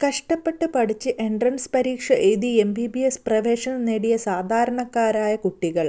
കഷ്ടപ്പെട്ട് പഠിച്ച് എൻട്രൻസ് പരീക്ഷ എഴുതി എം ബി ബി എസ് പ്രവേശനം നേടിയ സാധാരണക്കാരായ കുട്ടികൾ.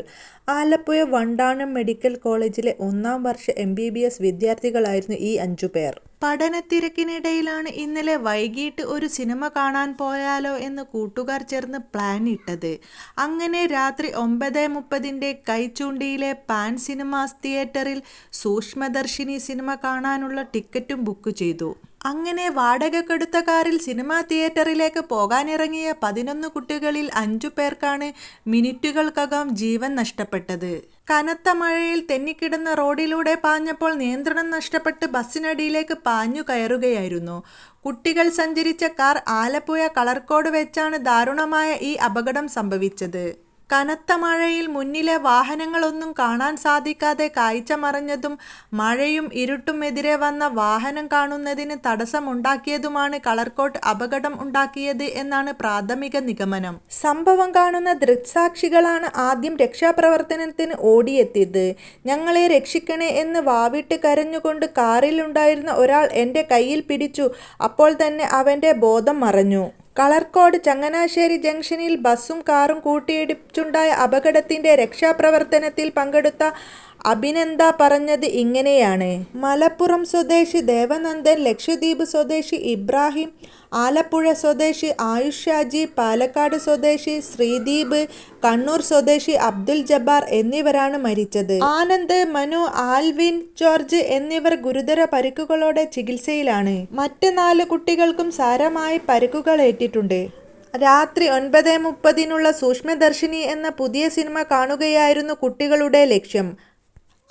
ആലപ്പുഴ വണ്ടാനം മെഡിക്കൽ കോളേജിലെ ഒന്നാം വർഷ എം ബി ബി എസ് വിദ്യാർത്ഥികളായിരുന്നു ഈ അഞ്ചു പേർ പഠനത്തിരക്കിനിടയിലാണ് ഇന്നലെ വൈകിട്ട് ഒരു സിനിമ കാണാൻ പോയാലോ എന്ന് കൂട്ടുകാർ ചേർന്ന് പ്ലാൻ ഇട്ടത് അങ്ങനെ രാത്രി ഒമ്പത് മുപ്പതിന്റെ കൈച്ചൂണ്ടിയിലെ പാൻ സിനിമാസ് തിയേറ്ററിൽ സൂക്ഷ്മദർശിനി സിനിമ കാണാനുള്ള ടിക്കറ്റും ബുക്ക് ചെയ്തു. അങ്ങനെ വാടകക്കെടുത്ത കാറിൽ സിനിമാ തിയേറ്ററിലേക്ക് പോകാനിറങ്ങിയ പതിനൊന്ന് കുട്ടികളിൽ അഞ്ചു പേർക്കാണ് മിനിറ്റുകൾക്കകം ജീവൻ നഷ്ടപ്പെട്ടത്. കനത്ത മഴയിൽ തെന്നിക്കിടന്ന റോഡിലൂടെ പാഞ്ഞപ്പോൾ നിയന്ത്രണം നഷ്ടപ്പെട്ട് ബസ്സിനടിയിലേക്ക് പാഞ്ഞു കയറുകയായിരുന്നു. കുട്ടികൾ സഞ്ചരിച്ച കാർ ആലപ്പുഴ കളർകോട് വെച്ചാണ് ദാരുണമായ ഈ അപകടം സംഭവിച്ചത്. കനത്ത മഴയിൽ മുന്നിലെ വാഹനങ്ങളൊന്നും കാണാൻ സാധിക്കാതെ കാഴ്ച മറഞ്ഞതും മഴയും ഇരുട്ടും എതിരെ വന്ന വാഹനം കാണുന്നതിന് തടസ്സമുണ്ടാക്കിയതുമാണ് കളർകോട്ട് അപകടം ഉണ്ടാക്കിയത് എന്നാണ് പ്രാഥമിക നിഗമനം. സംഭവം കാണുന്ന ദൃക്സാക്ഷികളാണ് ആദ്യം രക്ഷാപ്രവർത്തനത്തിന് ഓടിയെത്തിയത്. "ഞങ്ങളെ രക്ഷിക്കണേ' എന്ന് വാവിട്ട് കരഞ്ഞുകൊണ്ട് കാറിലുണ്ടായിരുന്ന ഒരാൾ എന്റെ കയ്യിൽ പിടിച്ചു. അപ്പോൾ തന്നെ അവന്റെ ബോധം മറഞ്ഞു. കളർകോട് ചങ്ങനാശ്ശേരി ജംഗ്ഷനിൽ ബസ്സും കാറും കൂട്ടിയിടിച്ചുണ്ടായ അപകടത്തിന്റെ രക്ഷാപ്രവർത്തനത്തിൽ പങ്കെടുത്ത അഭിനന്ദ പറഞ്ഞത് ഇങ്ങനെയാണ്. മലപ്പുറം സ്വദേശി ദേവനന്ദൻ, ലക്ഷദ്വീപ് സ്വദേശി ഇബ്രാഹിം, ആലപ്പുഴ സ്വദേശി ആയുഷ് ഷാജി, പാലക്കാട് സ്വദേശി ശ്രീദീപ്, കണ്ണൂർ സ്വദേശി അബ്ദുൽ ജബ്ബാർ എന്നിവരാണ് മരിച്ചത്. ആനന്ദ്, മനു, ആൽവിൻ ജോർജ് എന്നിവർ ഗുരുതര പരിക്കുകളോടെ ചികിത്സയിലാണ്. മറ്റ് നാല് കുട്ടികൾക്കും സാരമായി പരിക്കുകൾ ഏറ്റിട്ടുണ്ട് രാത്രി ഒൻപതേ മുപ്പതിനുള്ള സൂക്ഷ്മദർശിനി എന്ന പുതിയ സിനിമ കാണുകയായിരുന്നു കുട്ടികളുടെ ലക്ഷ്യം.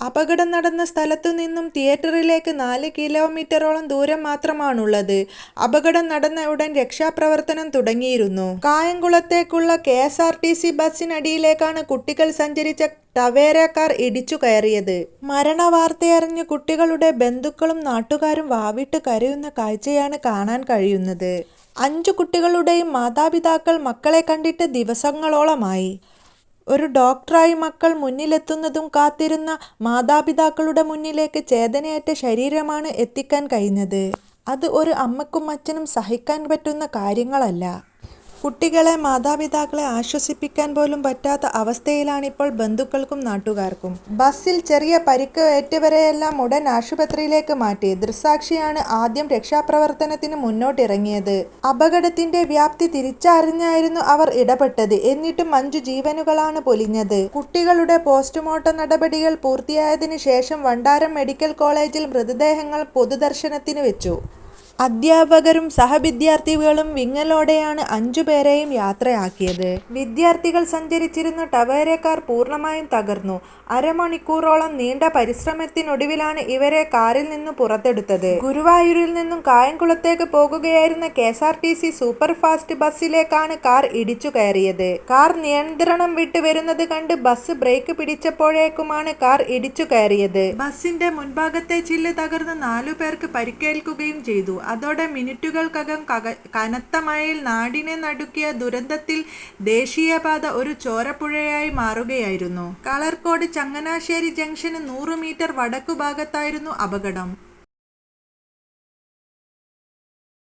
അപകടം നടന്ന സ്ഥലത്തു നിന്നും തിയേറ്ററിലേക്ക് നാല് കിലോമീറ്ററോളം ദൂരം മാത്രമാണുള്ളത്. അപകടം നടന്ന ഉടൻ രക്ഷാപ്രവർത്തനം തുടങ്ങിയിരുന്നു. കായംകുളത്തേക്കുള്ള K S R T C ബസ്സിനടിയിലേക്കാണ് കുട്ടികൾ സഞ്ചരിച്ച ടവേരക്കാർ കാർ ഇടിച്ചു കയറിയത്. മരണവാർത്തയറിഞ്ഞ് കുട്ടികളുടെ ബന്ധുക്കളും നാട്ടുകാരും വാവിട്ട് കരയുന്ന കാഴ്ചയാണ് കാണാൻ കഴിയുന്നത്. അഞ്ചു കുട്ടികളുടെയും മാതാപിതാക്കൾ മക്കളെ കണ്ടിട്ട് ദിവസങ്ങളോളമായി. ഒരു ഡോക്ടറായി മക്കൾ മുന്നിലെത്തുന്നതും കാത്തിരുന്ന മാതാപിതാക്കളുടെ മുന്നിലേക്ക് ചേതനയേറ്റ ശരീരമാണ് എത്തിക്കാൻ കഴിഞ്ഞത്. അത് ഒരു അമ്മക്കും അച്ഛനും സഹിക്കാൻ പറ്റുന്ന കാര്യങ്ങളല്ല. കുട്ടികളെ, മാതാപിതാക്കളെ ആശ്വസിപ്പിക്കാൻ പോലും പറ്റാത്ത അവസ്ഥയിലാണിപ്പോൾ ബന്ധുക്കൾക്കും നാട്ടുകാർക്കും. ബസ്സിൽ ചെറിയ പരിക്ക് ഏറ്റവരെയെല്ലാം ഉടൻ ആശുപത്രിയിലേക്ക് മാറ്റി. ദൃസാക്ഷിയാണ് ആദ്യം രക്ഷാപ്രവർത്തനത്തിന് മുന്നോട്ടിറങ്ങിയത്. അപകടത്തിന്റെ വ്യാപ്തി തിരിച്ചറിഞ്ഞായിരുന്നു അവർ ഇടപെട്ടത്. എന്നിട്ടും അഞ്ചു ജീവനുകളാണ് പൊലിഞ്ഞത്. കുട്ടികളുടെ പോസ്റ്റ്മോർട്ടം നടപടികൾ പൂർത്തിയായതിനു ശേഷം വണ്ടാരം മെഡിക്കൽ കോളേജിൽ മൃതദേഹങ്ങൾ പൊതുദർശനത്തിന് വെച്ചു. അധ്യാപകരും സഹവിദ്യാർത്ഥികളും വിങ്ങലോടെയാണ് അഞ്ചുപേരെയും യാത്രയാക്കിയത്. വിദ്യാർത്ഥികൾ സഞ്ചരിച്ചിരുന്ന ടവേരക്കാർ കാർ പൂർണമായും തകർന്നു. അരമണിക്കൂറോളം നീണ്ട പരിശ്രമത്തിനൊടുവിലാണ് ഇവരെ കാറിൽ നിന്നും പുറത്തെടുത്തത്. ഗുരുവായൂരിൽ നിന്നും കായംകുളത്തേക്ക് പോകുകയായിരുന്ന K S R T C superfast ബസ്സിലേക്കാണ് car ഇടിച്ചു കയറിയത്. കാർ നിയന്ത്രണം വിട്ട് വരുന്നത് കണ്ട് ബസ് ബ്രേക്ക് പിടിച്ചപ്പോഴേക്കുമാണ് കാർ ഇടിച്ചു കയറിയത്. ബസിന്റെ മുൻഭാഗത്തെ ചില്ല് തകർന്ന് നാലു പേർക്ക് പരിക്കേൽക്കുകയും ചെയ്തു. അതോടെ മിനിറ്റുകൾക്കകം കനത്ത മഴയിൽ നാടിനെ നടുക്കിയ ദുരന്തത്തിൽ ദേശീയപാത ഒരു ചോരപ്പുഴയായി മാറുകയായിരുന്നു. കളർകോട് ചങ്ങനാശ്ശേരി ജംഗ്ഷന് നൂറ് മീറ്റർ വടക്കു ഭാഗത്തായിരുന്നു അപകടം.